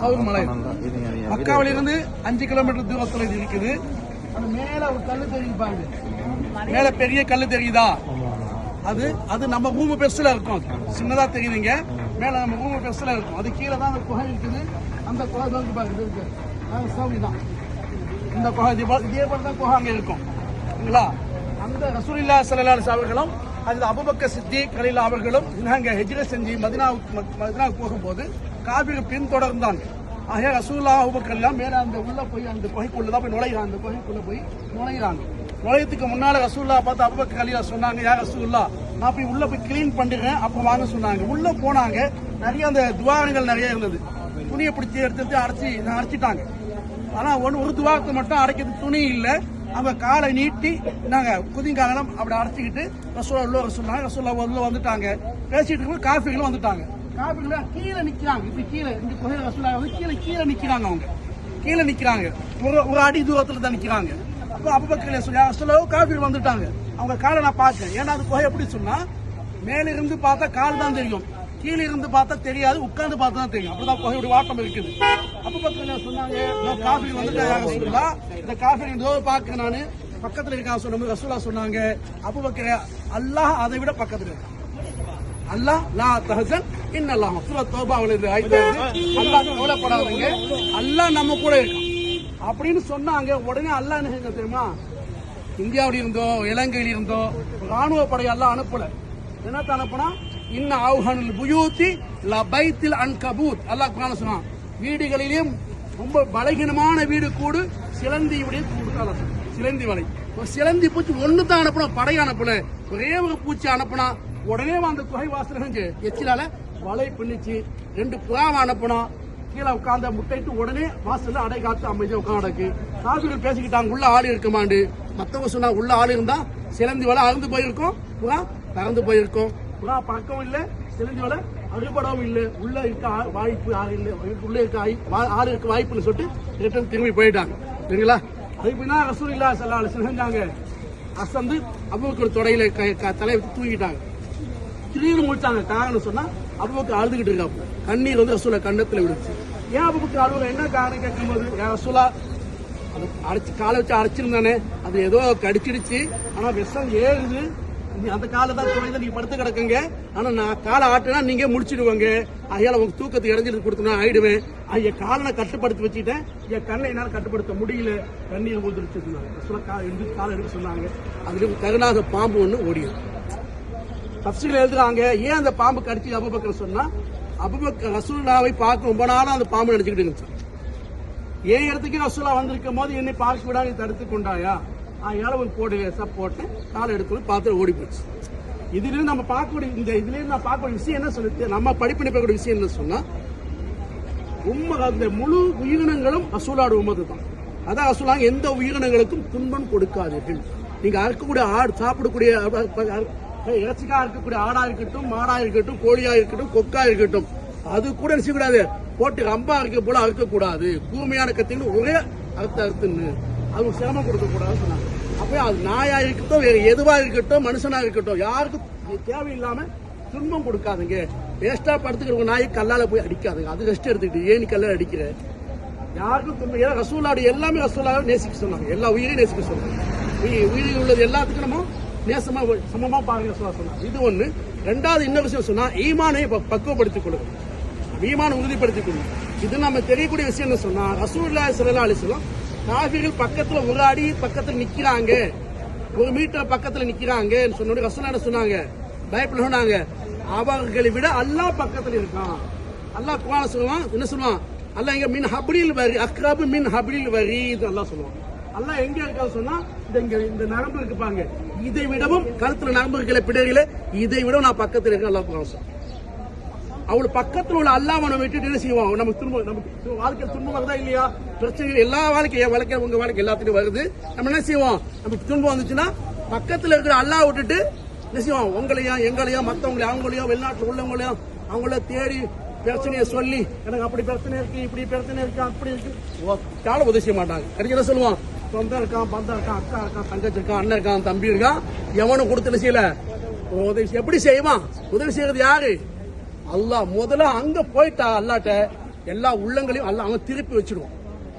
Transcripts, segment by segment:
South மலை. மக்காவிலிருந்து அஞ்சு கிலோமீட்டர் தூரத்துல இது இருக்குது. மேல ஒரு கல்லு தெரியுது பாருங்க. மேல பெரிய கல்லு தெரியுதா? அது அது நம்ம ரூம் பெருசுல இருக்கும். சின்னதா தெரியுதுங்க. மேல நம்ம ரூம் பெருசுல இருக்கும். அது கீழே தான் அந்த குகை இருக்குது. அந்த குகை வந்து பாருங்க இருக்கு. தான். இந்த குகை இதே போல தான் குகை அங்க இருக்கும். சரிங்களா அந்த ரசூலில்லா சல்லல்லாஹு அவர்களும் அது அபுபக்க சித்தி கலீலா அவர்களும் நாங்க ஹெஜ்ர செஞ்சு மதினா மதினாவுக்கு போகும்போது காபிர் பின்தொடர்ந்தான். ஆக ரசூல்லா அபுபக்கர் எல்லாம் அந்த உள்ள போய் அந்த குகைக்குள்ள தான் போய் நுழைகிறான். அந்த குகைக்குள்ள போய் நுழைகிறாங்க நுழையத்துக்கு முன்னால ரசூல்லா பார்த்து அபுபக்கர் கலீலா சொன்னாங்க யார் ரசூல்லா நான் போய் உள்ள போய் கிளீன் பண்ணிடுறேன் அப்ப வாங்க சொன்னாங்க. உள்ள போனாங்க. நிறைய அந்த துவாரங்கள் நிறைய இருந்தது. துணியை பிடிச்சி எடுத்து எடுத்து அடைச்சி அடைச்சிட்டாங்க ஆனா ஒன்று ஒரு துவாரத்தை மட்டும் அடைக்கிறது துணி இல்லை. அவங்க காலை நீட்டி நாங்க குதிங்காலம் அப்படி அடைச்சிக்கிட்டு ரசோலா உள்ள சொன்னாங்க. ரசோலா உள்ள வந்துட்டாங்க. பேசிட்டு இருக்கும்போது காஃபிகளும் வந்துட்டாங்க. காஃபிகள் கீழே நிக்கிறாங்க. இப்படி கீழே இந்த குகையில ரசோலா கீழே கீழே நிக்கிறாங்க அவங்க. கீழே நிக்கிறாங்க. ஒரு ஒரு அடி தூரத்துல தான் நிக்கிறாங்க. அப்போ அப்பபக்கல சொல்லி ரசோலா காஃபிகள் வந்துட்டாங்க? அவங்க காலை நான் பார்த்தேன். ஏன்னா அது குகை எப்படி சொன்னா மேலே இருந்து பார்த்தா கால் தான் தெரியும். கீழே இருந்து பார்த்தா தெரியாது உட்கார்ந்து பார்த்தா தான் தெரியும். அப்படிதான் குகையோட வாட்டம் இருக்குது. அப்ப பக்கத்துல சொன்னாங்க "நான் வந்துட்டாங்க சொல்லா இந்த காஃபி இதோ பார்க்க நானு பக்கத்துல இருக்கான் சொன்ன ரசூலா சொன்னாங்க. அப்ப பக்கிற அல்லாஹ் அதை விட பக்கத்துல இருக்கான். அல்லாஹ் லா தஹசன் இன்னல்லாஹ் சூரா தௌபாவுல வருது. அல்லாஹ் கவலைப்படாதீங்க. அல்லாஹ் நம்ம கூட இருக்கான். அப்படின்னு சொன்னாங்க உடனே அல்லாஹ் என்ன தெரியுமா? இந்தியாவில் இருந்தோ இலங்கையில் இருந்தோ ராணுவ படையெல்லாம் அனுப்பல. என்னத்த அனுப்புனா? இன்ன ஆவுஹனுல் புயூத்தி லபைத்தில் அன் கபூத். அல்லாஹ் குரான் சொன்னான் வீடுகளிலும் ரொம்ப பலகீனமான வீடு கூடு சிலந்தி விட கூடு. சிலந்தி வலை. ஒரு சிலந்தி பூச்சி ஒண்ணு தான் அனுப்புனா படை அனுப்பல. ஒரே ஒரு பூச்சி அனுப்புனா உடனே அந்த குகை வாசல் எச்சிலால வலை பின்னிச்சு ரெண்டு புறாவை அனுப்புனா கீழே உட்காந்த முட்டைட்டு உடனே வாசல்ல அடை காத்து அமைதியா உட்காந்துக்கு காவிரிகள் பேசிக்கிட்டாங்க உள்ள ஆள் இருக்குமாண்டு. மத்தவங்க சொன்னா உள்ள ஆள் இருந்தா சிலந்தி வலை அறுந்து போயிருக்கும் புறா பறந்து போயிருக்கும். புறா பக்கம் இல்லை சிலந்தி வலை அறுபடவும் இல்லை. உள்ள இருக்க ஆ- வாய்ப்பு ஆறு இல்லை. உள்ள இருக்க ஆறு வா- இருக்க வாய்ப்புன்னு சொல்லிட்டு ரிட்டர்ன் திரும்பி போயிட்டாங்க. சரிங்களா? அதுக்கு பின்னா ரசூல் இல்லா செல்லாலு செஞ்சாங்க. அசந்து அபுபக்கர் தொடையில க- க- தலையை காரணம் சொன்னா அபுபக்கு அழுதுகிட்டு இருக்காப்பு கண்ணீர் வந்து ரசூலா கண்ணத்துல விடுச்சு ஏன் அபுபக்கு அழுகுற என்ன காரணம் கேட்கும்போது ஏன் ரசூலா அது அரைச்சு காலை வச்சு அரைச்சிருந்தானே அது ஏதோ கடிச்சிடுச்சு. ஆனா விஷம் ஏறுது. நீ அந்த காலை தான் குறைந்த நீங்க படுத்து கிடக்குங்க. ஆனா நான் காலை ஆட்டினா நீங்க முடிச்சிடுவாங்க. ஐயால உங்க தூக்கத்துக்கு இடைஞ்சல் கொடுத்தனா ஆயிடுவேன். ஐயா காலனை கட்டுப்படுத்தி வச்சுட்டேன். என் கண்ணை என்னால கட்டுப்படுத்த முடியல. கண்ணீர் ஊந்துருச்சு சொன்னாங்க. ரசூலா கா எடுத்து காலை எடுக்க சொன்னாங்க. அதுல கருணாக பாம்பு ஒன்று ஓடிடும் தப்சீல் எழுதுறாங்க ஏன் அந்த பாம்பு கடிச்சு அபுபக்கர் சொன்னா அபுபக்கர் ரசூல்லாவை பார்க்க ரொம்ப நாளாக அந்த பாம்பு நினைச்சுக்கிட்டு இருந்துச்சு. ஏன் இடத்துக்கு ரசூலா வந்திருக்கும் போது என்னை பார்க்க விடாது தடுத்து கொண்டாயா? அதனால ஒரு போடு வேசா போட்டு காலை எடுத்து பார்த்து ஓடி போச்சு. இதுலேருந்து நம்ம பார்க்கக்கூடிய இந்த இதுலேருந்து நான் பார்க்கக்கூடிய விஷயம் என்ன சொல்லுது? நம்ம படிப்பினை பார்க்கக்கூடிய விஷயம் என்ன சொன்னா உண்மை அந்த முழு உயிரினங்களும் ரசூலாடு உமது தான். அதான் ரசூலாங்க எந்த உயிரினங்களுக்கும் துன்பம் கொடுக்காதீர்கள். நீங்க அறுக்கக்கூடிய ஆடு சாப்பிடக்கூடிய இறைச்சிக்காக இருக்கக்கூடிய ஆடா இருக்கட்டும் மாடா இருக்கட்டும் கோழியா இருக்கட்டும் கொக்கா இருக்கட்டும் அது கூட என்ன போட்டு அம்பா இருக்க போல அறுக்க கூடாது கூர்மையான கத்தின்னு ஒரே அறுத்து அறுத்துன்னு. அது சிரமம் கொடுக்க கூடாதுன்னு சொன்னாங்க. அப்போ அது நாயா இருக்கட்டும் வேற எதுவா இருக்கட்டும் மனுஷனா இருக்கட்டும் யாருக்கும் தேவையில்லாம துன்பம் கொடுக்காதுங்க. வேஸ்டா படுத்துக்கிற நாய் கல்லால போய் அடிக்காதுங்க. அது ரெஸ்ட் எடுத்துக்கிட்டு ஏன் கல்லால் அடிக்கிற? யாருக்கும் துன்பம் ஏன்னா ரசூலாவுடைய எல்லாமே ரசூலாவை நேசிக்க சொன்னாங்க. எல்லா உயிரையும் நேசிக்க சொன்னாங்க. உயிரில் உள்ளது எல்லாத்துக்கும் நம்ம நேசமா சமமா பாருங்க சொன்னா. இது ஒண்ணு. ரெண்டாவது இன்னொரு விஷயம் சொன்னா ஈமானை ப- பக்குவப்படுத்திக் கொடுக்கும் ஈமானை உறுதிப்படுத்திக் கொடுக்கும் இது நம்ம தெரியக்கூடிய விஷயம் என்ன சொன்னா ரசூல்லா சல்லா அலிஸ்லாம் காஃபிகள் பக்கத்துல ஒரு அடி பக்கத்துல நிக்கிறாங்க. ஒரு மீட்டர் பக்கத்துல நிக்கிறாங்க சொன்னோட ரசூலா என்ன சொன்னாங்க? பயப்பட சொன்னாங்க. அவர்களை விட அல்லாஹ் பக்கத்துல இருக்கான். அல்லாஹ் குரான் சொல்லுவான்? என்ன சொல்லுவான்? அல்லாஹ் இங்க மின் ஹப்ரில் வரி அக்ராபு மின் ஹப்ரில் வரி இது அல்லாஹ் சொல்லுவான். அல்லாஹ் எங்க இருக்கான்னு சொன்னா இந்த இந்த நரம்பு இருக்குப்பாங்க பாருங்க. இதை விடவும் கழுத்துல நரம்பு இருக்கல பிடரில இதை விட நான் பக்கத்துல இருக்க அல்லாஹ் குரான் அவள் அவளு பக்கத்துல உள்ள அல்லாஹ் நம்ம விட்டுட்டு என்ன செய்வோம் நமக்கு திரும்ப நமக்கு வாழ்க்கையில் துன்பம் வருதா இல்லையா? பிரச்சனைகள் எல்லா வாழ்க்கையும் என் வாழ்க்கை உங்க வாழ்க்கை எல்லாத்துக்கும் வருது. நம்ம என்ன செய்வோம்? நமக்கு துன்பம் வந்துச்சுன்னா பக்கத்துல இருக்கிற அல்லாஹ் விட்டுட்டு என்ன செய்வோம் உங்களையும் எங்களையும் மத்தவங்களையும் அவங்களையும் வெளிநாட்டுல உள்ளவங்களையும் அவங்கள தேடி பிரச்சனையை சொல்லி எனக்கு அப்படி பிரச்சனை இருக்கு இப்படி பிரச்சனை இருக்கு அப்படி இருக்கு. கால உதவி செய்ய மாட்டாங்க. கிடைக்க சொல்லுவான் சொந்தம் இருக்கான் பந்தம் இருக்கான் அக்கா இருக்கான் தங்கச்சி இருக்கான் அண்ணன் இருக்கான் தம்பி இருக்கான் எவனும் கொடுத்து என்ன செய்யல? உதவி செய்ய- எப்படி செய்வான்? உதவி செய்யறது யாரு? அல்லாஹ். முதல்ல அங்க போயிட்டா அல்லாட்ட எல்லா உள்ளங்களையும் அல்ல அவன் திருப்பி வச்சிடுவான்.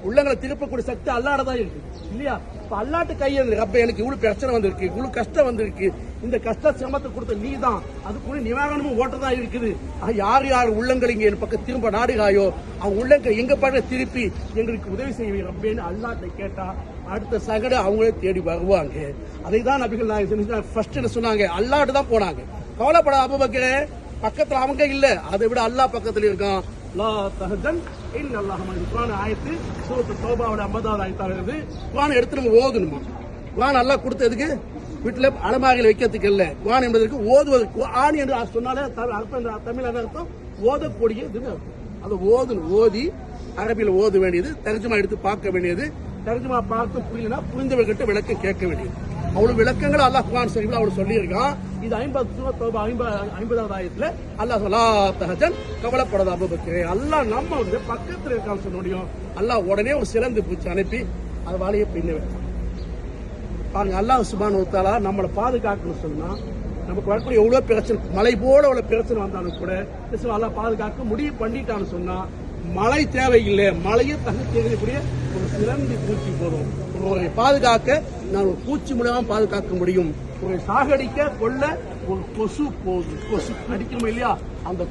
உள்ளங்களை திருப்பக்கூடிய சக்தி அல்லாட தான் இருக்கு. இல்லையா? இப்ப அல்லாட்டு கையில் ரப்ப எனக்கு இவ்வளவு பிரச்சனை வந்திருக்கு இவ்வளவு கஷ்டம் வந்திருக்கு. இந்த கஷ்ட சிரமத்தை கொடுத்த நீ தான் அதுக்குள்ள நிவாரணமும் ஓட்டதான் இருக்குது. யார் யார் உள்ளங்கள் இங்க என் பக்கம் திரும்ப நாடுகாயோ அவன் உள்ளங்க எங்க பாட திருப்பி எங்களுக்கு உதவி செய்வீங்க. ரப்பேன்னு அல்லாட்ட கேட்டா அடுத்த சகடு அவங்களே தேடி வருவாங்க. அதை தான் நபிகள் நாயகம் ஃபர்ஸ்ட் சொன்னாங்க? அல்லாட்டு தான் போனாங்க. கவலைப்படாத அபுபக்கரே பக்கத்துல அவங்க இல்ல. அதை விட அல்லாஹ் பக்கத்துல இருக்கான். லா தஹதன் இல்ல அல்லாஹ் குரான் ஆயத்து சூரத்து சோபாவோட ஐம்பதாவது ஆயத்தாக இருக்குது குரான் எடுத்து நம்ம ஓதணுமா குரான் அல்லாஹ் கொடுத்ததுக்கு வீட்டில் அலமாரியில் வைக்கிறதுக்கு இல்லை. குரான் என்பதற்கு ஓதுவதற்கு ஆணி என்று சொன்னாலே த- அர்த்தம் இந்த தமிழ் அர்த்தம்? ஓதக்கூடிய இதுன்னு அர்த்தம். அதை ஓதுணும் ஓதி அரபியில் ஓத வேண்டியது தர்ஜுமா எடுத்து பார்க்க வேண்டியது. தர்ஜுமா பார்த்து புரியலனா புரிந்தவர்கிட்ட விளக்கம் கேட்க வேண்டியது. அவ்வளவு விளக்கங்கள் அல்லாஹ் குரான் சரிவில் அவள் சொல்லியிருக்கான். இது ஐம்பது ஐம்பதாவது ஆயத்துல அல்லாஹ் சொல்லா தஹஜன் கவலைப்படாத அபுபக்கரே. அல்லாஹ் நம்ம வந்து பக்கத்தில் இருக்கான்னு சொல்ல முடியும். அல்லாஹ் உடனே ஒரு சிறந்து பூச்சி அனுப்பி அது வாழையை பின்ன வைப்பான் பாருங்க அல்லாஹ் சுபான் ஒருத்தாலா நம்மளை பாதுகாக்கணும்னு சொன்னா நமக்கு வரக்கூடிய எவ்வளோ பிரச்சனை மலை போல உள்ள பிரச்சனை வந்தாலும் கூட நிச்சயம் அல்லாஹ் பாதுகாக்க முடிவு பண்ணிட்டான்னு சொன்னா மழை தேவையில்லை. மழையை தகுதி தெரியக்கூடிய ஒரு சிறந்த பூச்சி போதும் ஒருவரை பாதுகாக்க நான் ஒரு பூச்சி மூலமா பாதுகாக்க முடியும். ஒரு சாகடிக்க கொள்ள ஒரு கொசு போதும். கொசு அடிக்கணும் இல்லையா? அந்த